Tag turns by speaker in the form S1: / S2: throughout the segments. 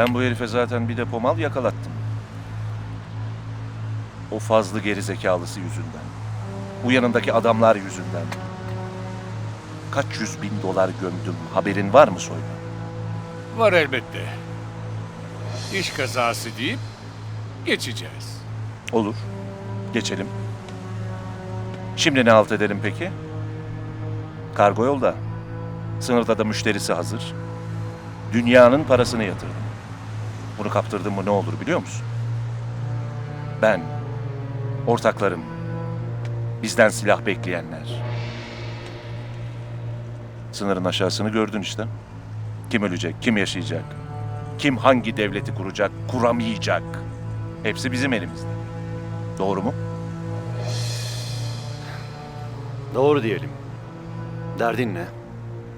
S1: Ben bu herife zaten bir depo mal yakalattım. O fazlı geri zekalısı yüzünden. Bu yanındaki adamlar yüzünden. Kaç yüz bin dolar gömdüm. Haberin var mı Soylu?
S2: Var elbette. İş kazası deyip geçeceğiz.
S1: Olur. Geçelim. Şimdi ne halt edelim peki? Kargo yolda. Sınırda da müşterisi hazır. Dünyanın parasını yatırdım. Bunu kaptırdım mı ne olur biliyor musun? Ben, ortaklarım, bizden silah bekleyenler. Sınırın aşağısını gördün işte. Kim ölecek, kim yaşayacak, kim hangi devleti kuracak, kuramayacak. Hepsi bizim elimizde. Doğru mu?
S3: Doğru diyelim. Derdin ne?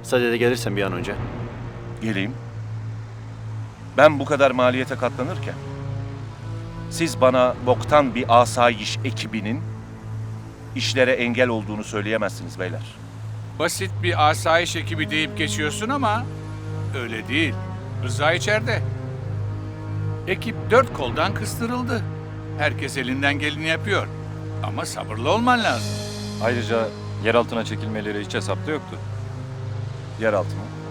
S3: Sadede gelirsen bir an önce.
S1: Geleyim. Ben bu kadar maliyete katlanırken siz bana boktan bir asayiş ekibinin işlere engel olduğunu söyleyemezsiniz beyler.
S2: Basit bir asayiş ekibi deyip geçiyorsun ama öyle değil. Rıza içeride. Ekip dört koldan kıstırıldı. Herkes elinden geleni yapıyor. Ama sabırlı olman lazım.
S4: Ayrıca yer altına çekilmeleri hiç hesapta yoktu.
S1: Yeraltı mı?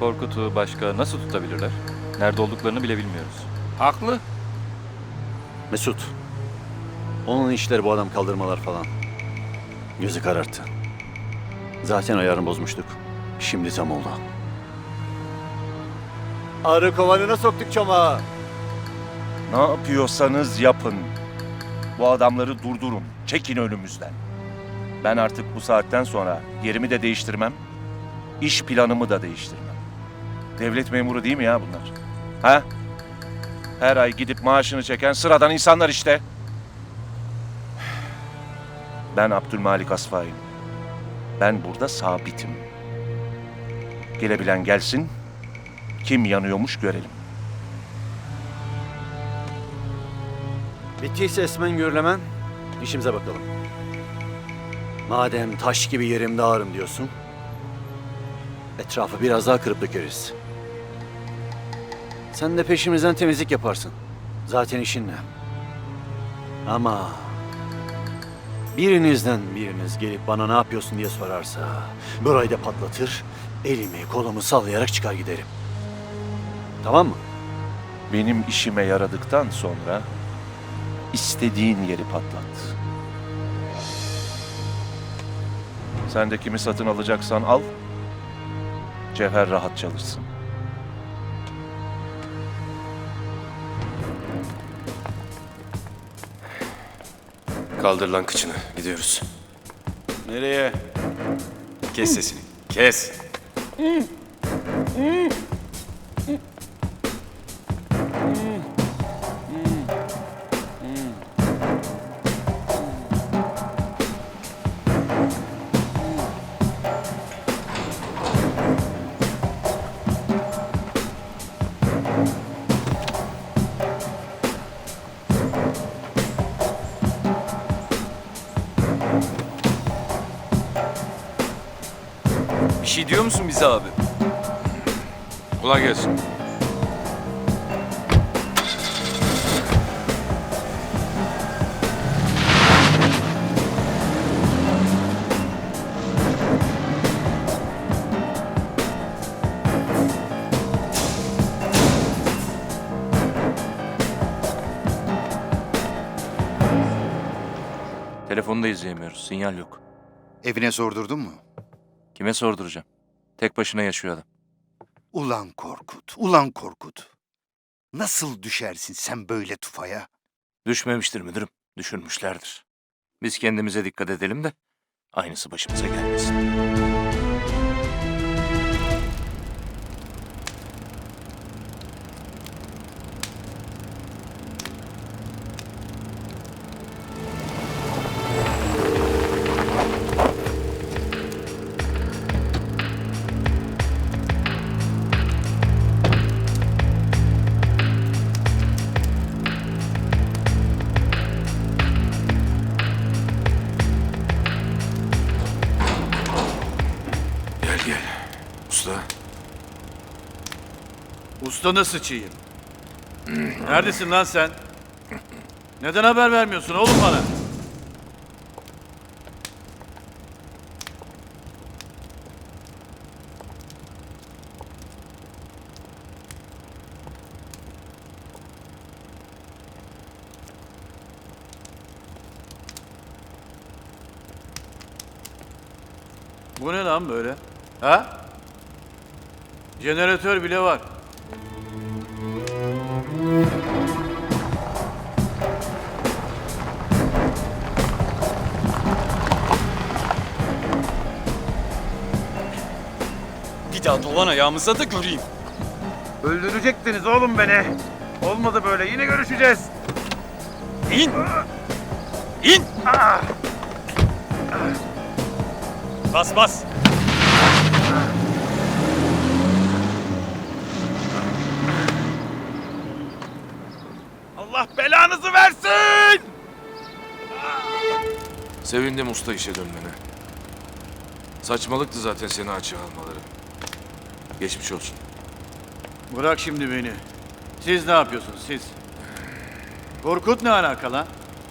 S4: Korkut'u başka nasıl tutabilirler? Nerede olduklarını bile bilmiyoruz.
S2: Haklı.
S3: Mesut. Onun işleri bu adam kaldırmalar falan. Gözü kararttı. Zaten ayarını bozmuştuk. Şimdi tam oldu. Arı kovanına soktuk çomağı.
S1: Ne yapıyorsanız yapın. Bu adamları durdurun. Çekin önümüzden. Ben artık bu saatten sonra yerimi de değiştirmem. iş planımı da değiştirmem. Devlet memuru değil mi ya bunlar? Ha? Her ay gidip maaşını çeken sıradan insanlar işte. Ben Abdülmalik Asfay'ım. Ben burada sabitim. Gelebilen gelsin. Kim yanıyormuş görelim.
S3: Bittiyse esmen gürlemen, işimize bakalım. Madem taş gibi yerimde ağrım diyorsun, etrafı biraz daha kırıp dökeriz. Sen de peşimizden temizlik yaparsın. Zaten işin ne? Ama birinizden biriniz gelip bana ne yapıyorsun diye sorarsa, burayı da patlatır, elimi kolumu sallayarak çıkar giderim. Tamam mı?
S1: Benim işime yaradıktan sonra istediğin yeri patlat. Sen de kimi satın alacaksan al. Cevher rahat çalışsın.
S5: Kaldır lan kıçını. Gidiyoruz.
S3: Nereye?
S5: Kes sesini. Kes. Şey diyor musun bize abi?
S2: Kolay gelsin.
S1: Telefonu da izleyemiyoruz. Sinyal yok.
S6: Evine sordurdun mu?
S1: Kime sorduracağım? Tek başına yaşıyor adam.
S6: Ulan Korkut, ulan Korkut. Nasıl düşersin sen böyle tufaya?
S1: Düşmemiştir müdürüm. Düşürmüşlerdir. Biz kendimize dikkat edelim de aynısı başımıza gelmesin.
S7: Ustanı sıçayım. Neredesin lan sen? Neden haber vermiyorsun oğlum bana? Bu ne lan böyle? Ha? Jeneratör bile var.
S5: Bir daha dolan ayağımıza da göreyim.
S8: Öldürecektiniz oğlum beni. Olmadı böyle. Yine görüşeceğiz.
S5: İn! İn! Bas bas!
S8: Allah belanızı versin!
S9: Sevindim usta işe dönmene. Saçmalıktı zaten seni açığa almaları. Geçmiş olsun.
S7: Bırak şimdi beni. Siz ne yapıyorsunuz siz? Korkut ne alaka lan?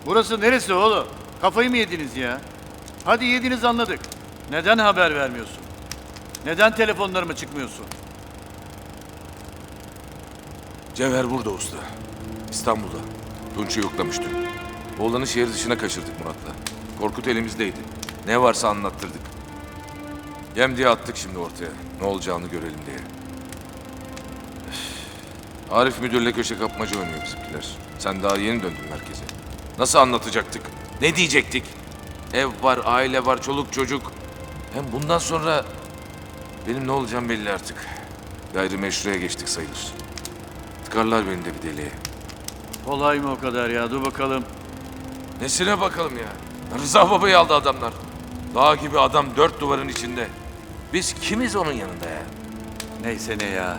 S7: Burası neresi oğlum? Kafayı mı yediniz ya? Hadi yediniz anladık. Neden haber vermiyorsun? Neden telefonlarıma çıkmıyorsun?
S9: Cevher burada usta. İstanbul'da. Tunç'u yoklamış dün. Oğlanı şehir dışına kaçırdık Murat'la. Korkut elimizdeydi. Ne varsa anlattırdık. Yem diye attık şimdi ortaya. Ne olacağını görelim diye. Üf. Arif müdürle köşe kapmaca oynuyor bizimkiler. Sen daha yeni döndün merkeze. Nasıl anlatacaktık? Ne diyecektik? Ev var, aile var, çoluk çocuk. Hem bundan sonra benim ne olacağım belli artık. Gayrimeşruya geçtik sayılır. Tıkarlar beni de bir deliğe.
S7: Kolay mı o kadar ya? Dur bakalım.
S9: Nesine bakalım ya? Rıza babayı aldı adamlar. Dağ gibi adam dört duvarın içinde. Biz kimiz onun yanında ya?
S7: Neyse ne ya.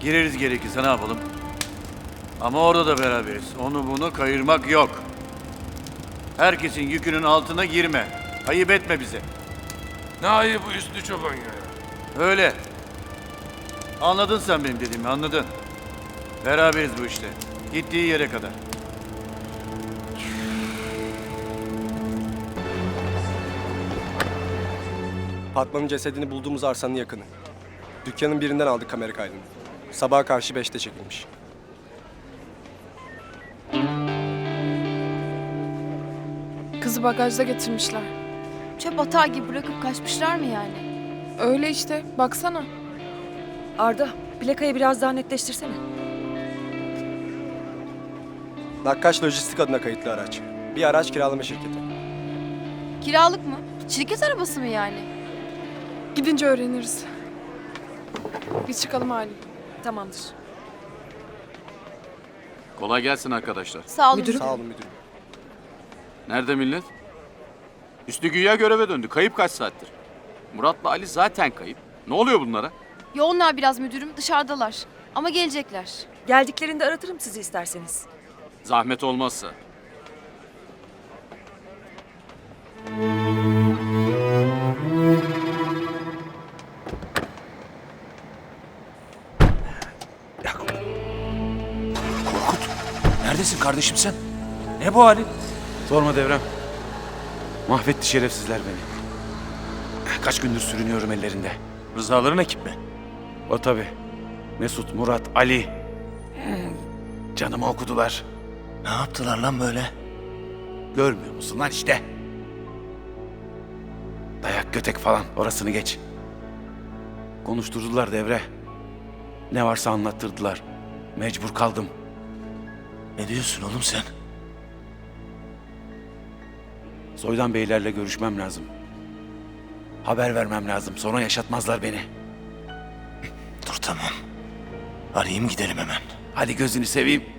S7: Gireriz gerekirse ne yapalım? Ama orada da beraberiz. Onu bunu kayırmak yok. Herkesin yükünün altına girme. Ayıp etme bize.
S9: Ne ayı bu üstü çoban ya?
S7: Öyle. Anladın sen benim dediğimi anladın. Beraberiz bu işte. Gittiği yere kadar.
S10: Fatma'nın cesedini bulduğumuz arsanın yakını. Dükkanın birinden aldık kamera kaydını. Sabaha karşı beşte çekilmiş.
S11: Kızı bagajda getirmişler.
S12: Çöp atağı gibi bırakıp kaçmışlar mı yani?
S11: Öyle işte, baksana.
S13: Arda, plakayı biraz daha netleştirsene.
S10: Nakkaş Lojistik adına kayıtlı araç. Bir araç kiralama şirketi.
S12: Kiralık mı? Şirket arabası mı yani?
S11: Gidince öğreniriz. Biz çıkalım halim.
S13: Tamamdır.
S7: Kolay gelsin arkadaşlar.
S12: Sağ olun.
S10: Sağ olun müdürüm.
S7: Nerede millet? Üstü güya göreve döndü. Kayıp kaç saattir? Murat'la Ali zaten kayıp. Ne oluyor bunlara?
S12: Yoğunlar biraz müdürüm dışarıdalar. Ama gelecekler.
S13: Geldiklerinde aratırım sizi isterseniz.
S7: Zahmet olmazsa.
S1: Neredesin kardeşim sen? Ne bu halin?
S8: Sorma devrem. Mahvetti şerefsizler beni. Kaç gündür sürünüyorum ellerinde. Rızaların ekip mi? O tabi. Mesut, Murat, Ali. Canımı okudular. Ne yaptılar lan böyle? Görmüyor musun lan işte? Dayak götek falan orasını geç. Konuşturdular devre. Ne varsa anlattırdılar. Mecbur kaldım. Ne diyorsun oğlum sen? Soydan beylerle görüşmem lazım. Haber vermem lazım. Sonra yaşatmazlar beni. Dur tamam. Arayayım gidelim hemen. Hadi gözünü seveyim.